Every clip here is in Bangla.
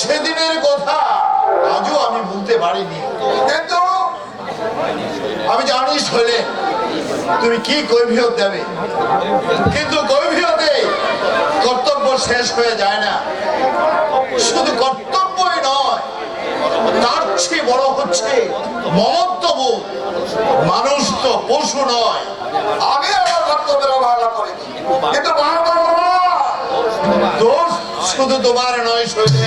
সেদিনের কথা আজও আমি ভুলতে পারিনি। কিন্তু আমি জানি শৈলেন তুমি কি কৈভিয়ত দেবে। কিন্তু কৈভিয়তে কর্তব্য শেষ হয়ে যায় না। শুধু কর্তব্যই নয়, তার চেয়ে বড় হচ্ছে মমত্ববোধ। মানুষ তো পশু নয়। আগে আমার কর্তব্যের অবহেলা করিনি কিন্তু দোষ শুধু তোমার নয় শৈলে।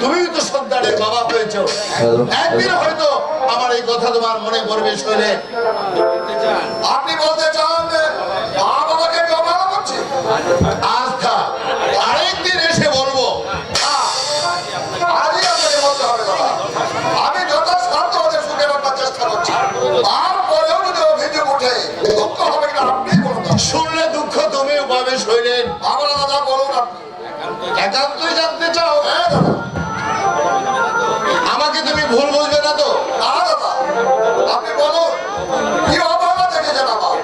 তুমি তো সন্তানের বাবা হয়েছ। একদিন হয়তো আমার এই কথা তোমার মনে পড়বে শৈলে আপনি বলতে চান মা বাবাকে করছি? আজ আরেকদিন এসে বলব। আমি যথাসাধ্য ওদের সুখে রাখার চেষ্টা করছি। তারপরেও যদি অভিযোগ ওঠে দুঃখ হবে কিনা আপনি শুনলে দুঃখ তুমিও পাবে শৈলেন বাবা দাদা বলুন আপনি একান্তই জানতে চাও হ্যাঁ আমাকে তুমি ভুল বুঝবে না তো? আপনি বলুন, কি অবহেলা দেখেছেন আমার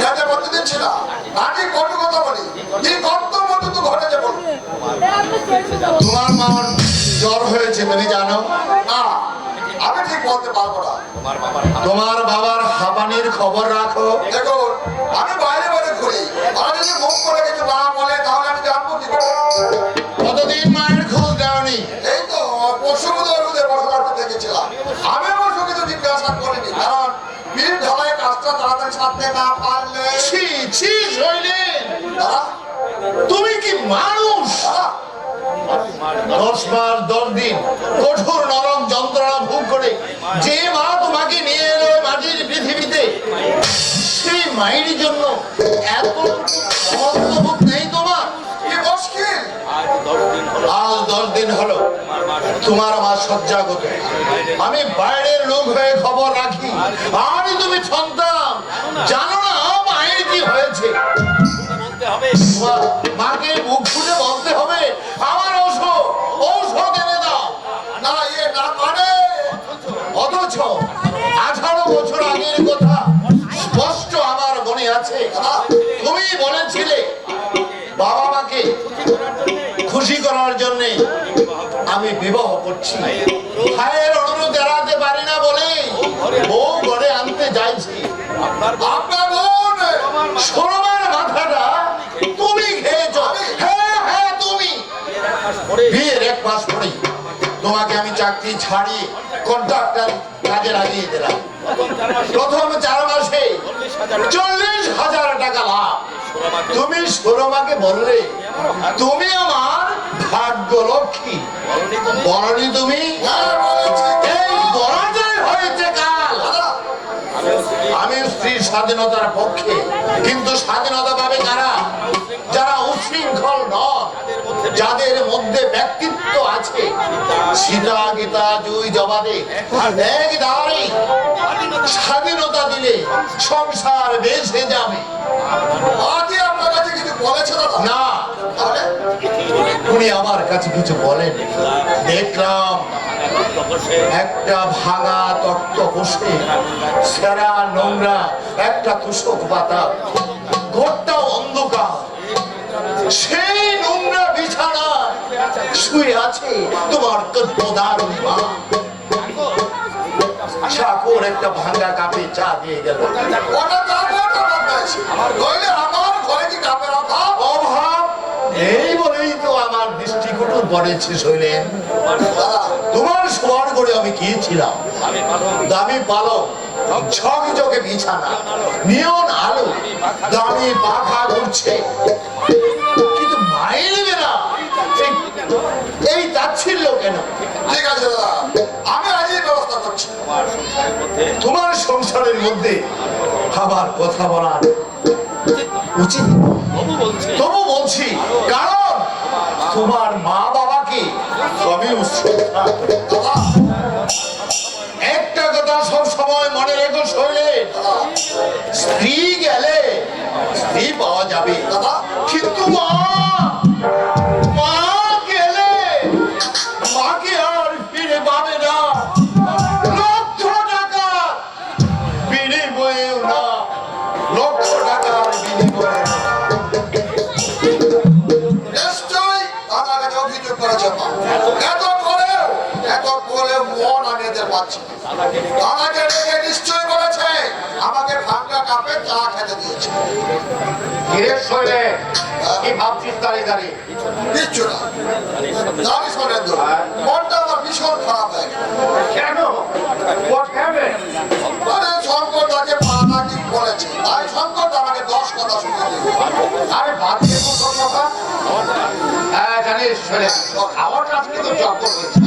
খেতে বলতে দিচ্ছি না নাকি কটু কথা বলি? কি কর্তব্য তো ঘটেছে বলুন। তোমার মার জ্বর হয়েছে, তুমি জানো? না, আমি ঠিক বলতে পারব না। তোমার বাবার হাঁপানির খবর রাখো। দেখুন, আমি বাইরে বাইরে ঘুরি। ওরা যদি মুখ করে কিছু না তাড়াতাড়ি না পারলে ছি ছি তুমি কি মানুষ? দশ বার দশ দিন কঠোর নরম যন্ত্রণা ভোগ করে যে মা তোমাকে নিয়ে এলো মাটির পৃথিবীতে, সেই মায়ের জন্য এত হলো, তোমার মা শয্যাগত আমি বাইরের লোক হয়ে খবর রাখি। আমি তুমি সন্তান। জানো না, মায়ের কি হয়েছে? মাকে মুখ বলতে হবে, আমার ঔষধ এনে দাও। না ইয়ে না অথচ আঠারো বছর আগের কথা স্পষ্ট আমার মনে আছে। তুমি বলেছিলে, বাবা মাকে খুশি করার জন্য আমি বিবাহ করছি। ভাইয়ের অনুরোধ এড়াতে পারি না বলে বউ ঘরে আনতে যাইছি। আপনার বোন সরমার মাথাটা তুমি খেয়েছ। হ্যাঁ হ্যাঁ তুমি। বিয়ের এক মাস পরেই তোমাকে আমি চাকরি ছাড়ি কন্ট্রাক্টর কাজে লাগিয়ে দিলাম। প্রথম চার মাসে চল্লিশ হাজার টাকা লাভ। তুমি সুরমাকে বললে, তুমি আমার ভাগ্য লক্ষ্মী। বলনি তুমি? আমি স্ত্রীর স্বাধীনতার পক্ষে, কিন্তু স্বাধীনতা পাবে কারা? যারা উশৃঙ্খল নন। যাদের মধ্যে ব্যক্তিত্ব আছে সীতা গীতা জুই জবাদে এক দাঁড়ি স্বাধীনতা দিলে সংসার বেঁচে যাবে। আজই আপনার কাছে কিছু বলেছে না। উনি আমার কাছে কিছু বলেন। দেখলাম একটা ভাঙা তক্ত বসে সেরা নোংরা একটা তুষক পাতা ঘরটা অন্ধকার। সেই বিছানা শুয়ে আছে, তোমার মা। চাকর একটা ভাঙা কাপে চা দিয়ে গেল। এই বলেই তো আমার দৃষ্টিকটু পড়েছে শৈলেন তোমার শোয়ার করে আমি গিয়েছিলাম দামি পালক ঝকঝকে বিছানা, নিয়ন আলো, দামি পাখা ঘুরছে কিন্তু মায়ের নেবে না এই- তাচ্ছিল্য কেন? ঠিক আছে দাদা। আমি আজই ব্যবস্থা করছি। তোমার সংসারের মধ্যে আবার কথা বলার উচিত। তবু বলছি। কারণ তোমার মা বাবাকে। দাদা। একটা কথা সব সময় মনে রেখো শৈলে স্ত্রী গেলে স্ত্রী পাওয়া যাবে কিন্তু মা পাচ্ছি না। নিশ্চয় বলেছে আমাকে ভাঙ্গা কাপে চা খেতে দিয়েছে। ধীরে শৈলে কি ভাবছিস দাঁড়িয়ে দাঁড়িয়ে কিচ্ছু না। জানিস নরেন্দ্র মনটা আমার ভীষণ খারাপ হয়ে কেন? What happened? আরে শঙ্কর তাকে পাতা কি বলেছে তাই শঙ্কর আমাকে দশ কথা শুনে আরে ভাবছি কোন কথা? হ্যাঁ জানিস শোনে আমার কাছে কিন্তু জব্দ হয়েছে।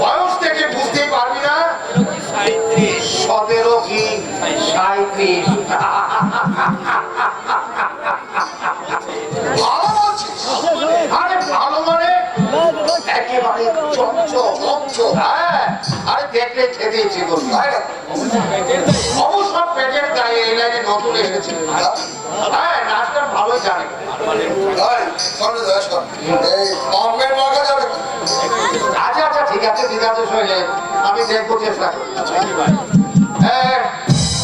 বয়স থেকে বুঝতেই পারবি না। সতেরো কি সাঁত্রিশ ভালো বলছিস আরে ভালো মানে একেবারে চঞ্চল চঞ্চল। হ্যাঁ আরে দেখলে বলবি তাই না? পেটের গায়ে এই লাইনে নতুন এসেছে। হ্যাঁ নাচটা ভালোই জানে? আচ্ছা আচ্ছা ঠিক আছে ঠিক আছে শৈলে। আমি দেখব চেষ্টা করি। হ্যাঁ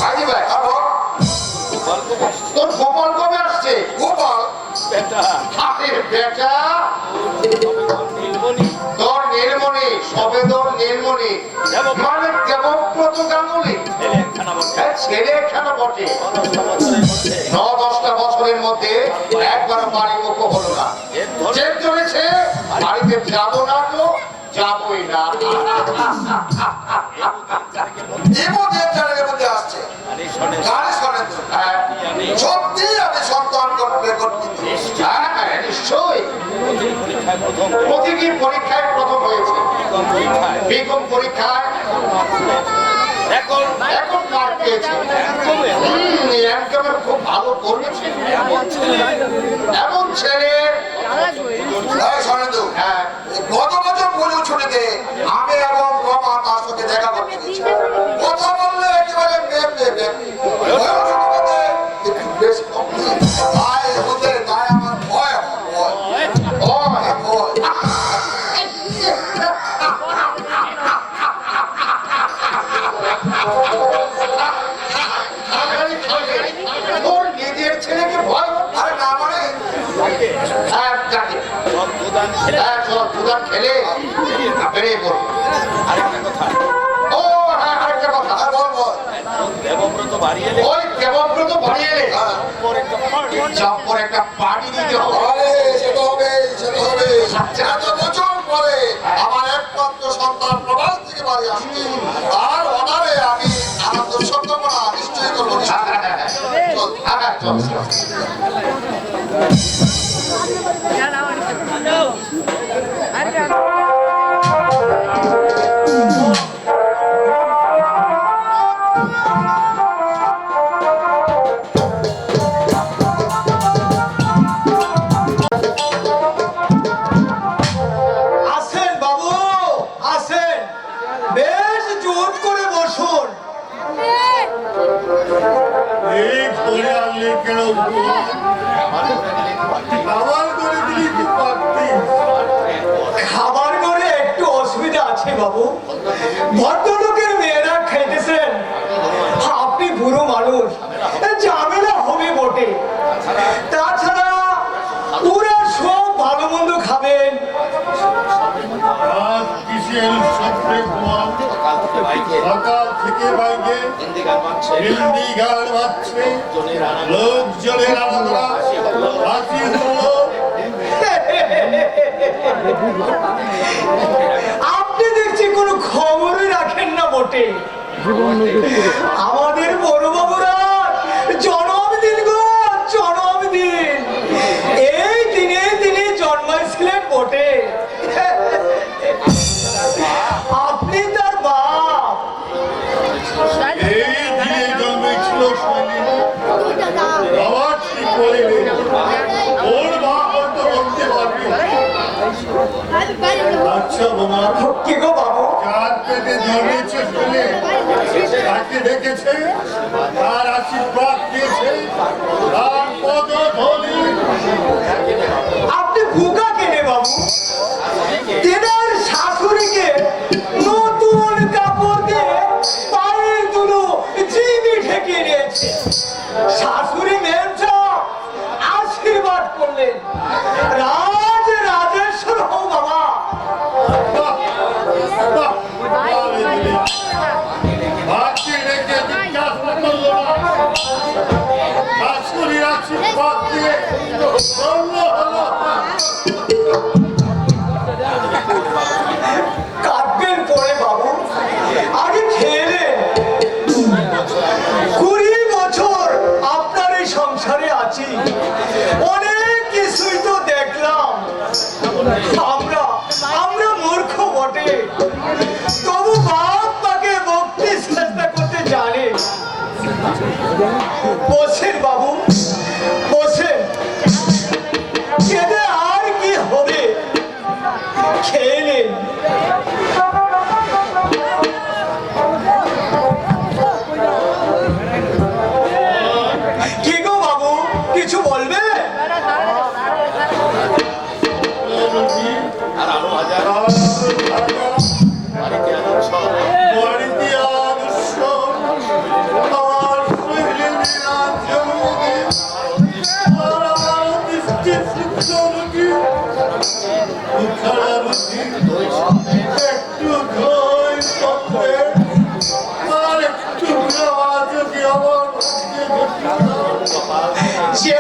ভাই ভাই তোর গোপাল কবে আসছে? গোপাল? বেটা। তোর নীলমণি সবে তোর মানে। দেবব্রত গাঙ্গুলি হ্যাঁ, ছেলে একখানা বটে ন দশটা বছরের মধ্যে একবার বাড়ি মুখ হলো না। জেদ ধরেছে বাড়িতে যাব না তো যাবই না। আসছে হ্যাঁ, সত্যি আমি সন্তান করতে করতে হ্যাঁ, হ্যাঁ, নিশ্চয়ই প্রতিটি পরীক্ষায় প্রথম হয়েছে। বিকম পরীক্ষায়। এখন মার্ক পেয়েছে। খুব ভালো করেছে। এমন ছেলে? হ্যাঁ গত বছর পুজো ছুটিতে দিতে হবে সেটা হবে সেটা হবে। এত বছর পরে আমার একমাত্র সন্তান প্রবাস থেকে বাড়ি আসছে। আর অনারে আমি আনন্দ সম্ভাবনা নিশ্চয়ই করব। ভাগে ভাগে হিন্দি গান বাজছে লোক জলে আপনি দেখছি কোন খবরই রাখেন না বটে। আমাদের বড় বাবুরা জন্মদিন গো জন্মদিন এই দিনে দিনে জন্মাইছিলেন বটে। আচ্ছা বোমা কি গো বাবু চাঁদ পেটে জন্মেছে দেখেছে তার আশীর্বাদ দিয়েছে তার পদ ধরি আপনি ভুকা কেনে বাবু। 谢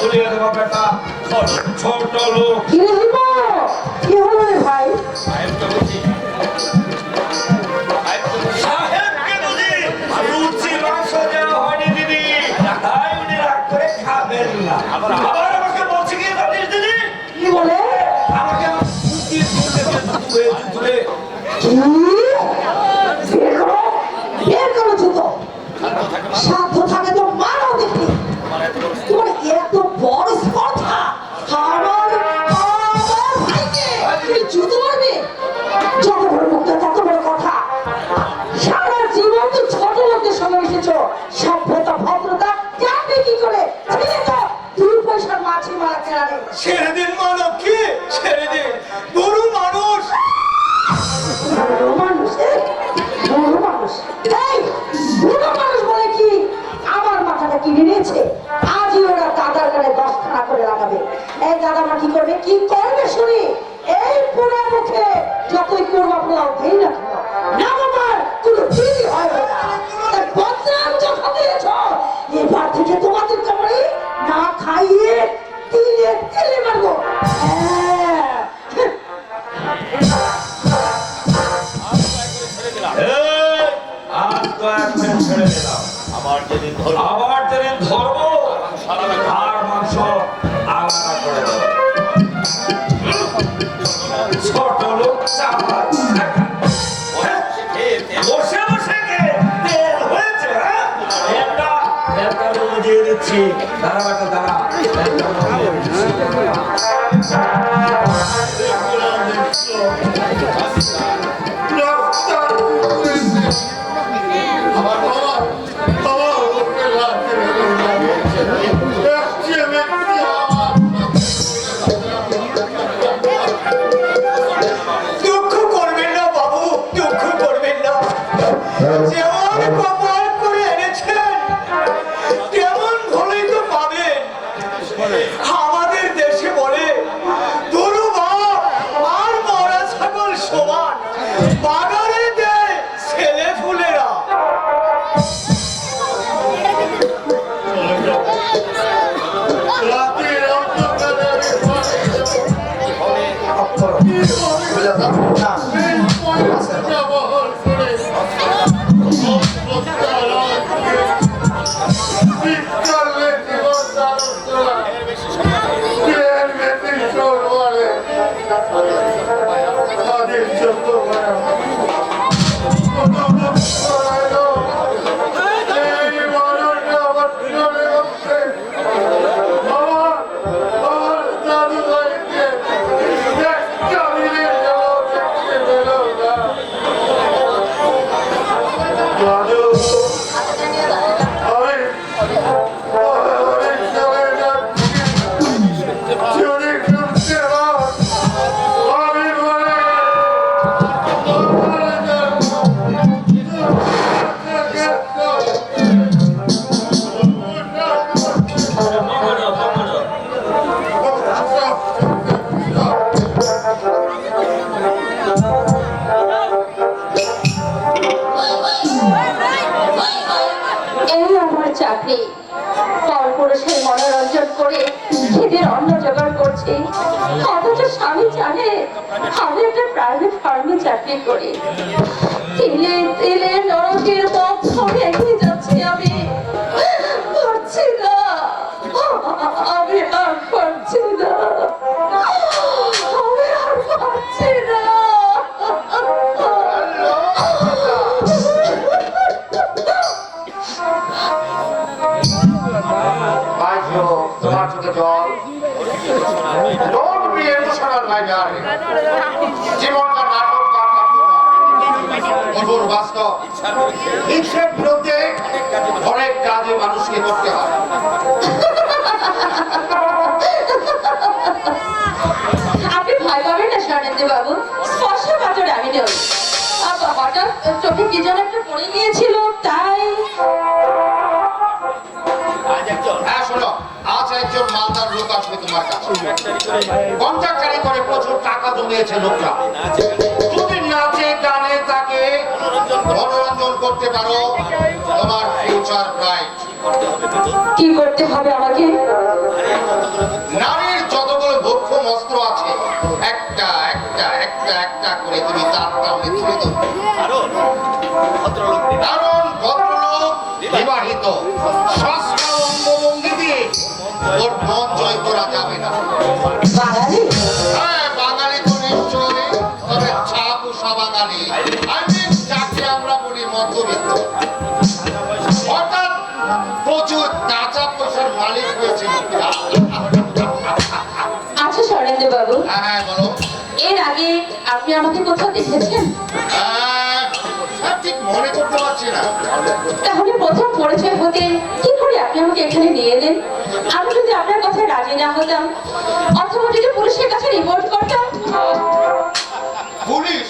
চুলের বেটা। ছোট লোক। কি হলো ভাই? বুঝিয়ে দিচ্ছি দাঁড়া একটা দাঁড়া। আমার বাবা বাবা চাকরি করি? তিলে তিলে নরকের পথ হিংসের বিরুদ্ধে অনেক কাজে মানুষকে করতে হয়। আপনি ভয় পাবেন না স্বর্ণেন্দ্র বাবু। স্পষ্ট বাজারে আমি হঠাৎ চোখে কি যেন একটা পড়ে গিয়েছিল তাই। হ্যাঁ শোনো আজ একজন মালদার লোক আসবে তোমার কাছে। কন্ট্রাক্টারি করে প্রচুর টাকা জমিয়েছে তাকে মনোরঞ্জন করতে পারো তোমার ফিউচার ব্রাইট কি করতে হবে আমাকে? নারীর যতগুলো ভক্ষম অস্ত্র আছে একটা একটা একটা একটা করে তুমি তার তুলে দেবো কারণ ভদ্রলোক বিবাহিত। সস্তা অঙ্গভঙ্গি দিয়ে ওর মন জয় করা যাবে না। হ্যাঁ। মধ্যবিত্ত। অর্থাৎ প্রচুর কাঁচা পয়সার মালিক হয়েছে আচ্ছা স্বর্ণেন্দ্র বাবু। হ্যাঁ হ্যাঁ বলো। এর আগে আপনি আমাকে কোথাও দেখেছেন? হ্যাঁ, ঠিক মনে করতে পারছি না। তাহলে প্রথম পরিচয় হতে কি করে আপনি আমাকে এখানে নিয়ে এলেন? আমি যদি আপনার কথায় রাজি না হতাম অথবা যদি পুলিশের কাছে রিপোর্ট করতাম? পুলিশ?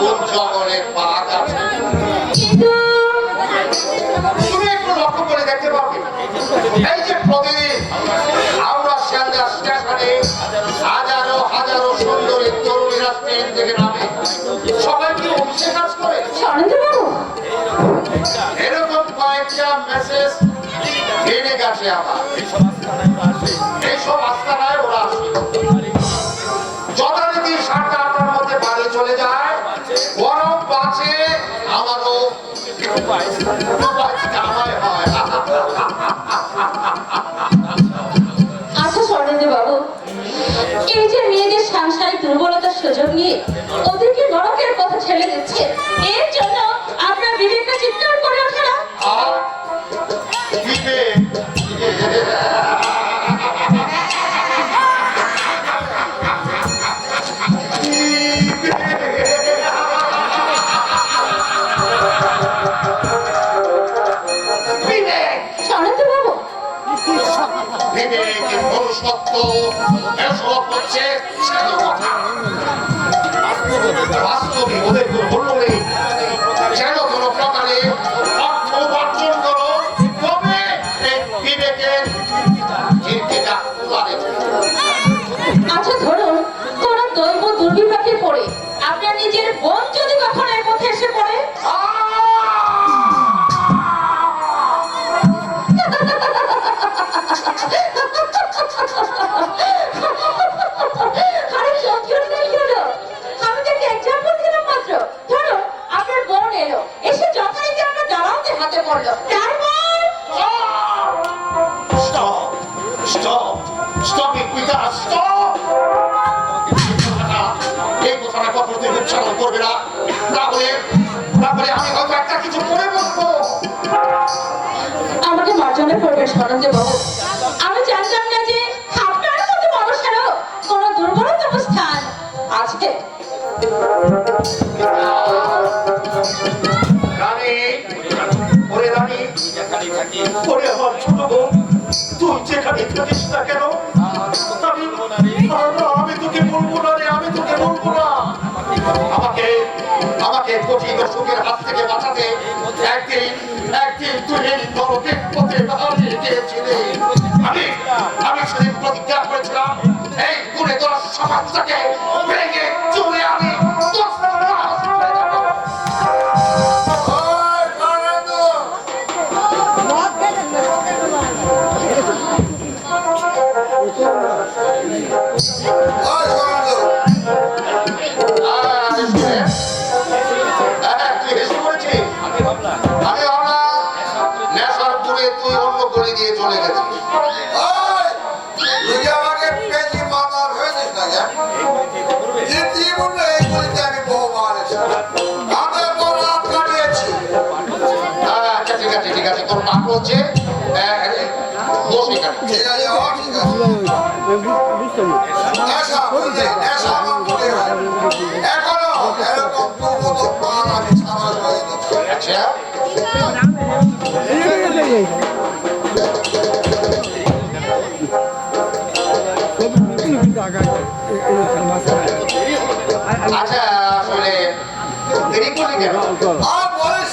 কোন জগনের পাক আছে। তুমি একটু লক্ষ্য করে দেখতে পাবে। এই যে প্রতিদিন আমরা শিয়ালদা স্টেশনে হাজারো হাজারো সুন্দরী তরুণীরা ট্রেন থেকে নামে। সবাই কি অফিসে কাজ করে? এরকম কয়েকটা মেসেজ ট্রেনে গেছে আমার। এইসব কামাই হয় বাবু, এই যে মেয়েদের সাংসারিক দুর্বলতার সুযোগ নিয়ে ওদেরকে নরকের পথে ঠেলে দিচ্ছে, এর জন্য আপনার বিবেকটা চিৎকার করে ওঠে না এসব হচ্ছে কথা বাস্তবে ওদের কোনো মূল্য নেই প্রকারে হাতে পড়ল Stop! Stop! Stop it, Peter! Stop! এই কথাটা কখনো উচ্চারণ করবে না তাহলে তারপরে আমি হয়তো একটা কিছু করে আমাকে মার্জনা করবে সরঞ্জ বাবু আমি জানতাম না যে ওরে আমার ছোট বোন তুই যেখানে থাকিস না কেন? আমি তোকে বলব না রে, আমি তোকে বলব না। আমাকে আমাকে কঠিন অসুখের হাত থেকে বাঁচাতে একদিন একদিন এই নরকের পথে হারিয়ে গিয়েছিলি। আমি আমি সেদিন প্রতিজ্ঞা করেছিলাম, এই গুণে তোর সমাজটাকে আচ্ছা, আসলে দেরি করলি কেন? আর বলিস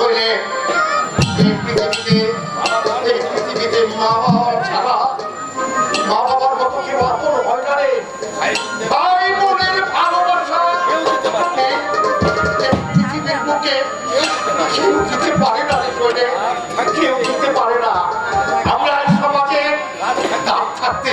শরীরে পৃথিবীতে এই পৃথিবীতে মা বাবা ছাড়া মা বাবার মতো কি বাপন হয় না। মানে না রে শরীরে কেউ দিতে পারে না। আমরা সমাজে দাম থাকতে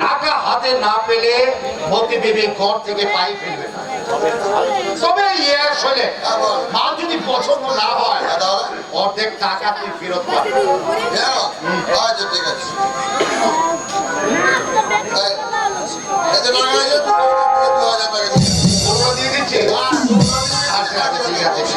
টাকা হাতে না পেলে ভর্তি ঘর থেকে পাই ফেলবে তবে ইয়ে আসলে যদি পছন্দ না হয় অর্ধেক টাকা তুই ফেরত পাবি হ্যাঁ, হ্যাঁ, আচ্ছা, আচ্ছা ঠিক আছে।